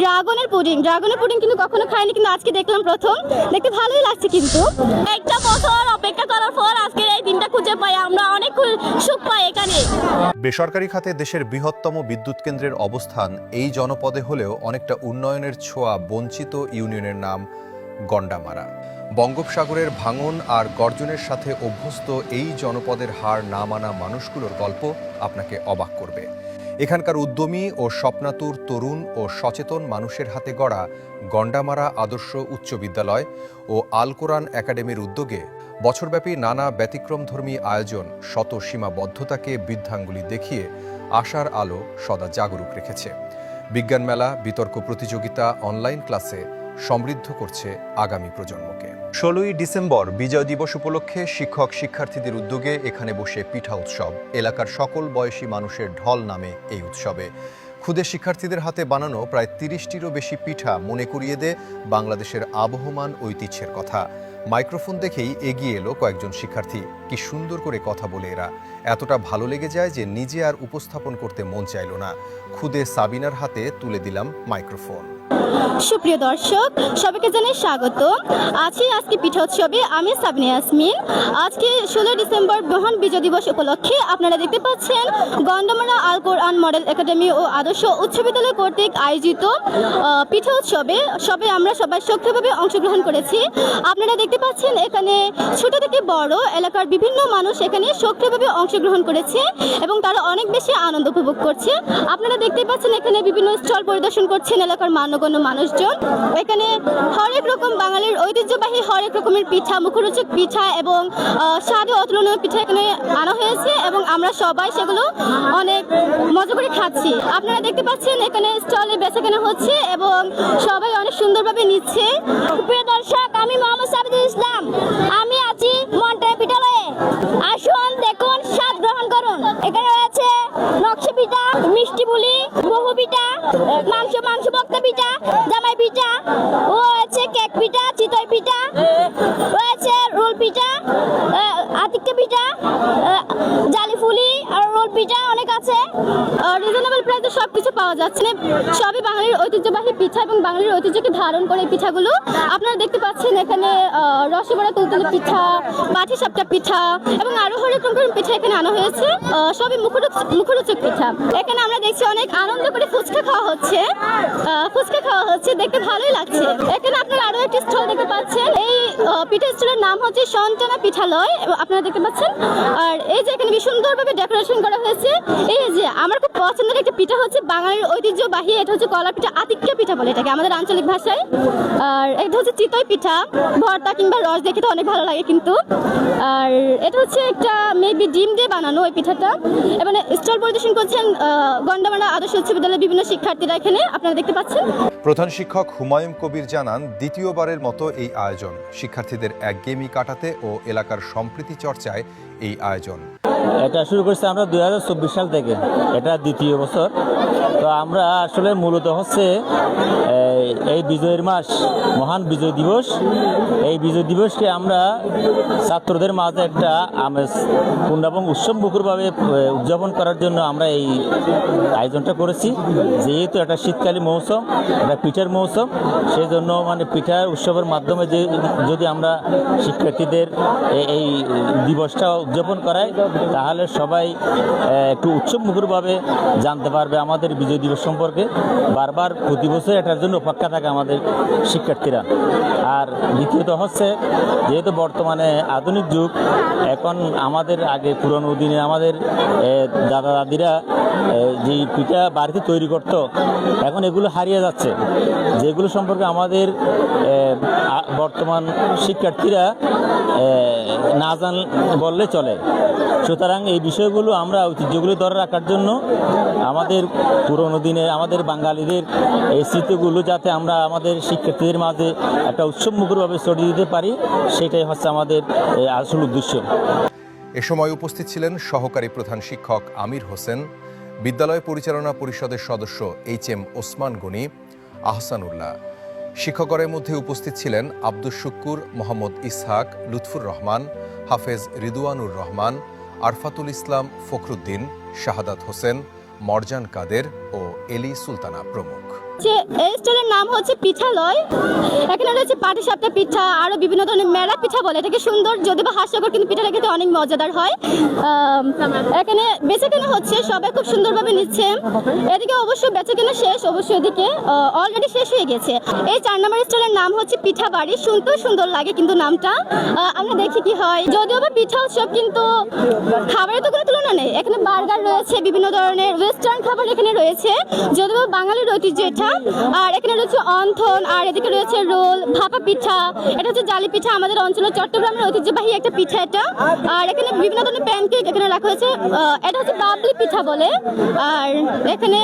ড্রাগনের পুডিং ড্রাগনের পুডিং কিন্তু কখনো খাইনি, কিন্তু আজকে দেখলাম প্রথম। দেখতে ভালোই লাগছে কিন্তু। একটা বছর অপেক্ষা করার পর আজকের এই দিনটা খুঁজে পাই, আমরা অনেক সুখ পাই এখানে। বেসরকারি খাতে দেশের বৃহত্তম বিদ্যুৎ কেন্দ্রের অবস্থান এই জনপদে হলেও অনেকটা উন্নয়নের ছোঁয়া বঞ্চিত ইউনিয়নের নাম গন্ডামারা। বঙ্গোপসাগরের ভাঙন আর গর্জনের সাথে অভ্যস্ত এই জনপদের হার না মানা মানুষগুলোর গল্প আপনাকে অবাক করবে। এখানকার উদ্যমী ও স্বপ্নাতুর তরুণ ও সচেতন মানুষের হাতে গড়া গন্ডামারা আদর্শ উচ্চ বিদ্যালয় ও আল কোরআন একাডেমির উদ্যোগে বছরব্যাপী নানা ব্যতিক্রমধর্মী আয়োজন শত সীমাবদ্ধতাকে বৃদ্ধাঙ্গুলি দেখিয়ে আশার আলো সদা জাগরুক রেখেছে। বিজ্ঞান মেলা, বিতর্ক প্রতিযোগিতা অনলাইন ক্লাসে সমৃদ্ধ করছে আগামী প্রজন্মকে। ষোলোই ডিসেম্বর বিজয় দিবস উপলক্ষে শিক্ষক শিক্ষার্থীদের উদ্যোগে এখানে বসে পিঠা উৎসব, এলাকার সকল বয়সী মানুষের ঢল নামে এই উৎসবে। ক্ষুদে শিক্ষার্থীদের হাতে বানানো প্রায় তিরিশটিরও বেশি পিঠা মনে করিয়ে দেয় বাংলাদেশের আবহমান ঐতিহ্যের কথা। মাইক্রোফোন দেখেই এগিয়ে এলো কয়েকজন শিক্ষার্থী। কি সুন্দর করে কথা বলে এরা। এতটা ভালো লেগে যায় যে নিজে আর উপস্থাপন করতে মন চাইল না। খুদে সাবিনার হাতে তুলে দিলাম মাইক্রোফোন। সুপ্রিয় দর্শক সবাইকে জানাই স্বাগত। আছি আজকে পিঠা উৎসবে আমি সাবনি ইয়াসমিন। আজকে ষোলো ডিসেম্বর মহান বিজয় দিবস উপলক্ষে আপনারা দেখতে পাচ্ছেন গন্ডমারা আল কোরআন মডেল একাডেমি ও আদর্শ উচ্চ বিদ্যালয় কর্তৃক আয়োজিত আহ, পিঠা উৎসবে সবে আমরা সবাই সক্রিয়ভাবে অংশগ্রহণ করেছি। আপনারা দেখতে পাচ্ছেন এখানে ছোট থেকে বড় এলাকার বিভিন্ন মানুষ এখানে সক্রিয়ভাবে অংশগ্রহণ করেছে এবং তারা অনেক বেশি আনন্দ উপভোগ করছে। আপনারা দেখতে পাচ্ছেন এখানে বিভিন্ন স্টল পরিদর্শন করছেন এলাকার মান্যগণ্য মানুষজন। এখানে হরেক রকম বাঙালির ঐতিহ্যবাহী হরেক রকমের পিঠা, মুখরোচক পিঠা এবং স্বাদে অতুলনীয় পিঠা এখানে আনা হয়েছে এবং আমরা সবাই সেগুলো অনেক মজা করে খাচ্ছি। আপনারা দেখতে পাচ্ছেন এখানে স্টলে বেচা কেনা হচ্ছে এবং সবাই অনেক সুন্দরভাবে নিচ্ছে। প্রিয় দর্শক, আমি মোহাম্মদ সাবিদুল ইসলাম। আমি আছি মন্টার বিদ্যালয়ে আসুন এখানে রয়েছে নকশি পিঠা মিষ্টি বুলি বহু পিঠা মাংস মাংস বক্তা পিঠা জামাই পিঠা আছে কেক পিঠা চিতই পিঠা রয়েছে রোল পিঠা আহ, আতিক্য পিঠা আহ, জালি ফুলি আর রোল পিঠা অনেক আছে রিজনেবল প্রাইসে সব কিছু পাওয়া যাচ্ছে। সবই বাঙালির ঐতিহ্যবাহী পিঠা এবং বাঙালির ঐতিহ্যকে ধারণ করে পিঠাগুলো। আপনারা দেখতে পাচ্ছেন এখানে রসবড়া তুলতুলে পিঠা মাটি সাপটা পিঠা, এবং আরও হরেক রকমের পিঠা এখানে আনা হয়েছে। সবই মুখরোচক পিঠা। এখানে আমরা দেখছি অনেক আনন্দ করে ফুচকা খাওয়া হচ্ছে। ফুচকা খাওয়া হচ্ছে, দেখতে ভালোই লাগছে। এখানে আপনারা আরও একটি স্টল দেখতে পাচ্ছেন। এই পিঠা স্টলের নাম হচ্ছে সঞ্চনা পিঠালয়। আপনারা দেখতে পাচ্ছেন? আর এই যে এখানে সুন্দরভাবে ডেকোরেশন করা হয়েছে। এই যে, আমার খুব পছন্দের একটা পিঠা হচ্ছে বাঙালির ঐতিহ্যবাহী এটা হচ্ছে কলা পিঠা আতিক্য পিঠা বলে এটাকে আমাদের আঞ্চলিক ভাষায়। আর এটা হচ্ছে চিতই পিঠা ভর্তা কিংবা রস দেখে তো অনেক ভালো লাগে কিন্তু। আর এটা হচ্ছে একটা মেবি ডিম দিয়ে বানানো ওই পিঠাটা। এবং স্টল পরিদর্শন করছেন আহ, গন্ডামারা আদর্শ উচ্চ বিদ্যালয়ের বিভিন্ন শিক্ষার্থীরা এখানে আপনারা দেখতে পাচ্ছেন। প্রধান শিক্ষক হুমায়ুন কবির জানান দ্বিতীয়বারের মতো এই আয়োজন। শিক্ষার্থীদের একগেমি কাটাতে ও এলাকার সম্প্রীতি চর্চায় এই আয়োজন। এটা শুরু করছি আমরা দুই হাজার চব্বিশ সাল থেকে। এটা দ্বিতীয় বছর। তো আমরা আসলে মূলত হচ্ছে এই, বিজয়ের মাস মহান বিজয় দিবস। এই বিজয় দিবসকে আমরা ছাত্রদের মাঝে একটা আমেজ এবং উৎসব মুখরভাবে উদযাপন করার জন্য আমরা এই আয়োজনটা করেছি। যেহেতু একটা শীতকালীন মৌসুম একটা পিঠার মৌসুম সেই জন্য মানে পিঠা উৎসবের মাধ্যমে যে যদি আমরা শিক্ষার্থীদের এই দিবসটা উদযাপন করাই তাহলে সবাই একটু উৎসব মুখরভাবে জানতে পারবে আমাদের বিজয় দিবস সম্পর্কে। বারবার প্রতি বছর এটার জন্য অপেক্ষা থাকে আমাদের শিক্ষার্থীরা। আর দ্বিতীয়ত হচ্ছে, যেহেতু বর্তমানে আধুনিক যুগ, এখন আমাদের আগে পুরনো দিনে আমাদের দাদা দাদিরা যে পিঠা বাড়িতে তৈরি করতো, এখন এগুলো হারিয়ে যাচ্ছে। যেগুলো সম্পর্কে আমাদের বর্তমান শিক্ষার্থীরা না জান, বললে চলে। সুতরাং এই বিষয়গুলো আমরা ঐতিহ্যগুলো ধরে রাখার জন্য আমাদের পুরনো দিনে আমাদের বাঙালিদের এই স্মৃতিগুলো যাতে আমরা আমাদের শিক্ষার্থীদের মাঝে একটা উৎসবমুখরভাবে ছড়িয়ে দিতে পারি, সেটাই হচ্ছে আমাদের আসল উদ্দেশ্য। এ সময় উপস্থিত ছিলেন সহকারী প্রধান শিক্ষক আমির হোসেন, বিদ্যালয় পরিচালনা পরিষদের সদস্য এইচ এম ওসমান গনি, আহসানুল্লাহ। শিক্ষকগণের মধ্যে উপস্থিত ছিলেন আব্দুস শুক্কুর, মোহাম্মদ ইসহাক, লুৎফুর রহমান, হাফেজ রিদুয়ানুর রহমান, আরফাতুল ইসলাম ফখরুদ্দিন, শাহাদাত হোসেন, মরজান কাদের ও এলি সুলতানা প্রমুখ। যে এই স্টলের নাম হচ্ছে পিঠালয়। এখানে রয়েছে পিঠা বিভিন্ন ধরনের মেলা পিঠা বলে। এটাকে সুন্দর যদি বা হাস্যকর, কিন্তু পিঠাটা খেতে অনেক মজাদার হয়। এখানে কেনা হচ্ছে, সবাই খুব সুন্দরভাবে নিচ্ছে। এদিকে অবশ্য কেনা শেষ অবশ্যই এদিকে অলরেডি শেষ হয়ে গেছে। এই চার নম্বর স্টলের নাম হচ্ছে পিঠা বাড়ি শুনতেও সুন্দর লাগে কিন্তু নামটা। আমরা দেখি কি হয়। যদিও বা পিঠা উৎসব, কিন্তু খাবারের তো কোনো তুলনা নেই। এখানে বার্গার রয়েছে, বিভিন্ন ধরনের ওয়েস্টার্ন খাবার এখানে রয়েছে। যদিও বা বাঙালির ঐতিহ্য এটা আর এখানে রয়েছে অন্থন, আর এদিকে রয়েছে রোল, ভাপা পিঠা, এটা হচ্ছে জালি পিঠা আমাদের অঞ্চলের চট্টগ্রামের ঐতিহ্যবাহী একটা পিঠা এটা। আর এখানে বিভিন্ন ধরনের প্যানকেক এখানে রাখা হয়েছে। এটা হচ্ছে বাবলি পিঠা বলে। আর এখানে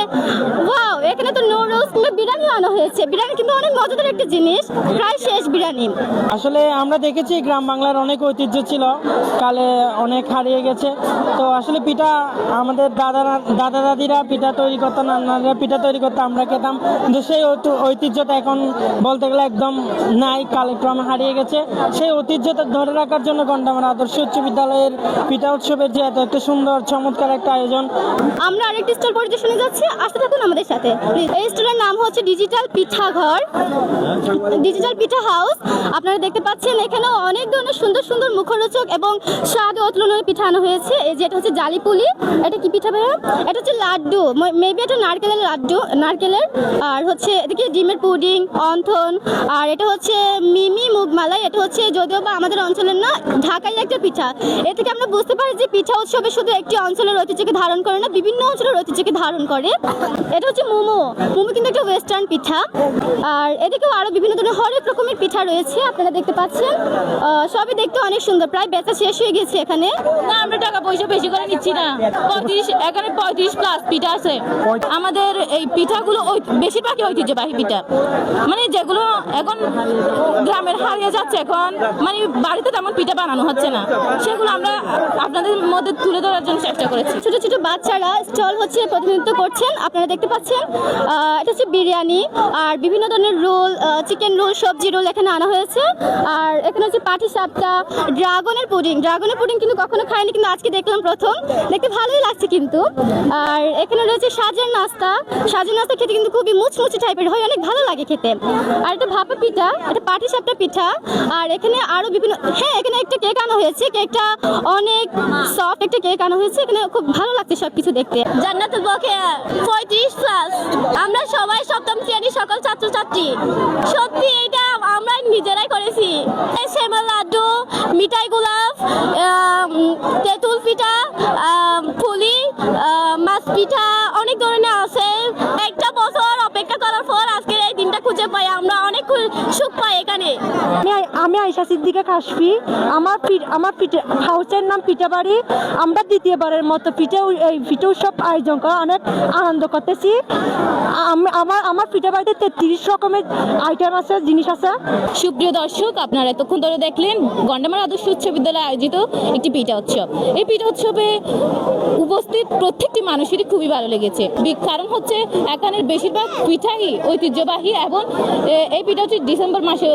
ওয়াও এখানে তো নুডলস কিংবা বিরিয়ানি আনা হয়েছে। বিরিয়ানি কিন্তু অনেক মজাদার একটা জিনিস। প্রায় শেষ বিরিয়ানি। আসলে আমরা দেখেছি গ্রাম বাংলার অনেক ঐতিহ্য ছিল। কালে অনেক হারিয়ে গেছে। তো আসলে পিঠা আমাদের দাদা দাদা দাদিরা পিঠা তৈরি করতো নানারা পিঠা তৈরি করতো আমরা খেতাম। কিন্তু সেই ঐতিহ্যটা এখন বলতে গেলে একদম নাই কালেক্রমে হারিয়ে গেছে। সেই ঐতিহ্যটা ধরে রাখার জন্য গন্ডামার আদর্শ উচ্চ বিদ্যালয়ের পিঠা উৎসবের যে এত একটা সুন্দর, চমৎকার একটা আয়োজন। আমরা আরেকটি স্টল পরিদর্শনে যাচ্ছি। আসতে থাকুন আমাদের সাথে। এই স্টলের নাম হচ্ছে ডিজিটাল পিঠা ঘর ডিজিটাল পিঠা হাউস আপনারা দেখতে পাচ্ছেন এখানে অনেক ধরনের সুন্দর সুন্দর মুখরোচক এবং স্বাদ ও পিঠা আনা হয়েছে। এই যে এটা হচ্ছে জালিপুলি। এটা কি পিঠা ভাইয়া? এটা হচ্ছে লাড্ডু। মেবি এটা নারকেলের লাড্ডু নারকেলের আর হচ্ছে এদিকে ডিমের পুডিং অন্থন আর এটা হচ্ছে মিমি মুগমালাই। এটা হচ্ছে যদিও বা আমাদের অঞ্চলের না ঢাকাই একটা পিঠা। এ থেকে আমরা বুঝতে পারি যে পিঠা উৎসবে শুধু একটি অঞ্চলের ঐতিহ্যকে ধারণ করে না বিভিন্ন অঞ্চলের ঐতিহ্যকে ধারণ করে। এটা হচ্ছে মোমো। মোমো কিন্তু একটা ওয়েস্টার্ন পিঠা। আর এদিকেও আরও বিভিন্ন ধরনের হরেক রকমের পিঠা রয়েছে আপনারা দেখতে পাচ্ছেন। আহ, সবই দেখতে অনেক সুন্দর। প্রায় বেচা শেষ হয়ে গেছে এখানে। না আমরা টাকা পয়সা বেশি করে নিচ্ছি না। পঁয়ত্রিশ এখানে পঁয়ত্রিশ প্লাস পিঠা আছে। আমাদের এই পিঠাগুলো বেশিরভাগই ঐতিহ্যবাহী পিঠা। মানে যেগুলো এখন গ্রামের হারিয়ে যাচ্ছে এখন মানে বাড়িতে তেমন পিঠা বানানো হচ্ছে না। সেগুলো আমরা আপনাদের মধ্যে তুলে ধরার জন্য চেষ্টা করেছি। ছোট ছোট বাচ্চারা স্টল হচ্ছে প্রতিনিধিত্ব করছেন, আপনারা দেখতে পাচ্ছেন এটা হচ্ছে বিরিয়ানি, আর বিভিন্ন ধরনের রোল চিকেন রোল সবজি রোল এখানে আনা হয়েছে। আর এখানে হচ্ছে পাটি সাপটা, ড্রাগনের পুডিং। ড্রাগনের পুডিং কিন্তু কখনো খাইনি, কিন্তু আজকে দেখলাম প্রথম। দেখতে ভালোই লাগছে কিন্তু। আর এখানে রয়েছে সাজের নাস্তা সাজের নাস্তা খেতে কিন্তু খুবই মুচমুচি টাইপের হয় অনেক ভালো লাগে খেতে। আর এটা ভাপা পিঠা এটা পাটি সাপটা পিঠা আর এখানে আরও বিভিন্ন হ্যাঁ এখানে একটা কেক আনা হয়েছে কেকটা অনেক সফট একটা কেক আনা হয়েছে এখানে খুব ভালো লাগছে সবকিছু দেখতে। জান্নাতুল বকে পঁয়ত্রিশ প্লাস আমরা সবাই সপ্তম শ্রেণির সকল ছাত্রছাত্রী। সত্যি এটা আমরা নিজেরাই করেছি। সেমাই লাড্ডু মিঠাই গোলাপ তেঁতুল পিঠা আম, মাছ পিঠা অনেক ধরনের আছে একটা বছর অপেক্ষা করার পর আজকের এই দিনটা খুঁজে পাই আমরা অনেক সুখ পাই এখানে। আমি আমি আয়সা সিদ্দিকা কাশফি। আমার আমার পিঠে হাউসের নাম পিঠাবাড়ি। আমরা দ্বিতীয়বারের মতো পিঠে এই পিঠে উৎসব আয়োজন করা অনেক আনন্দ করতেছি। আম- আমার আমার পিঠাবাড়িতে তেত্রিশ রকমের আইটেম আছে জিনিস আছে। সুপ্রিয় দর্শক আপনারা এতক্ষণ ধরে দেখলেন গন্ডামার আদর্শ উচ্চ বিদ্যালয়ে আয়োজিত একটি পিঠা উৎসব। এই পিঠা উৎসবে উপস্থিত প্রত্যেকটি মানুষেরই খুবই ভালো লেগেছে। কারণ হচ্ছে এখানের বেশিরভাগ পিঠাই ঐতিহ্যবাহী এবং এই পিঠা হচ্ছে ডিসেম্বর মাসে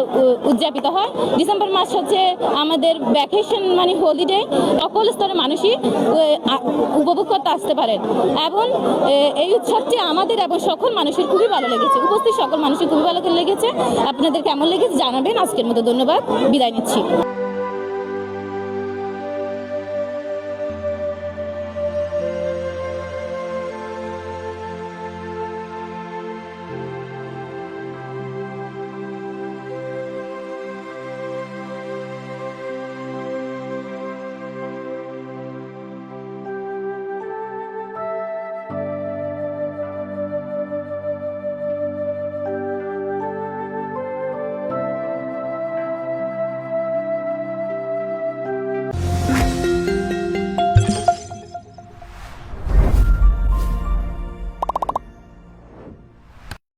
উদযাপিত হয়। ডিসেম্বর মাস হচ্ছে আমাদের ভ্যাকেশন মানে হলিডে সকল স্তরের মানুষই উপভোগ করতে আসতে পারেন। এবং এই উৎসবটি আমাদের এবং সকল মানুষের খুবই ভালো লেগেছে। উপস্থিত সকল মানুষের খুবই ভালো লেগেছে। আপনাদের কেমন লেগেছে জানাবেন। আজকের মতো ধন্যবাদ। বিদায় নিচ্ছি।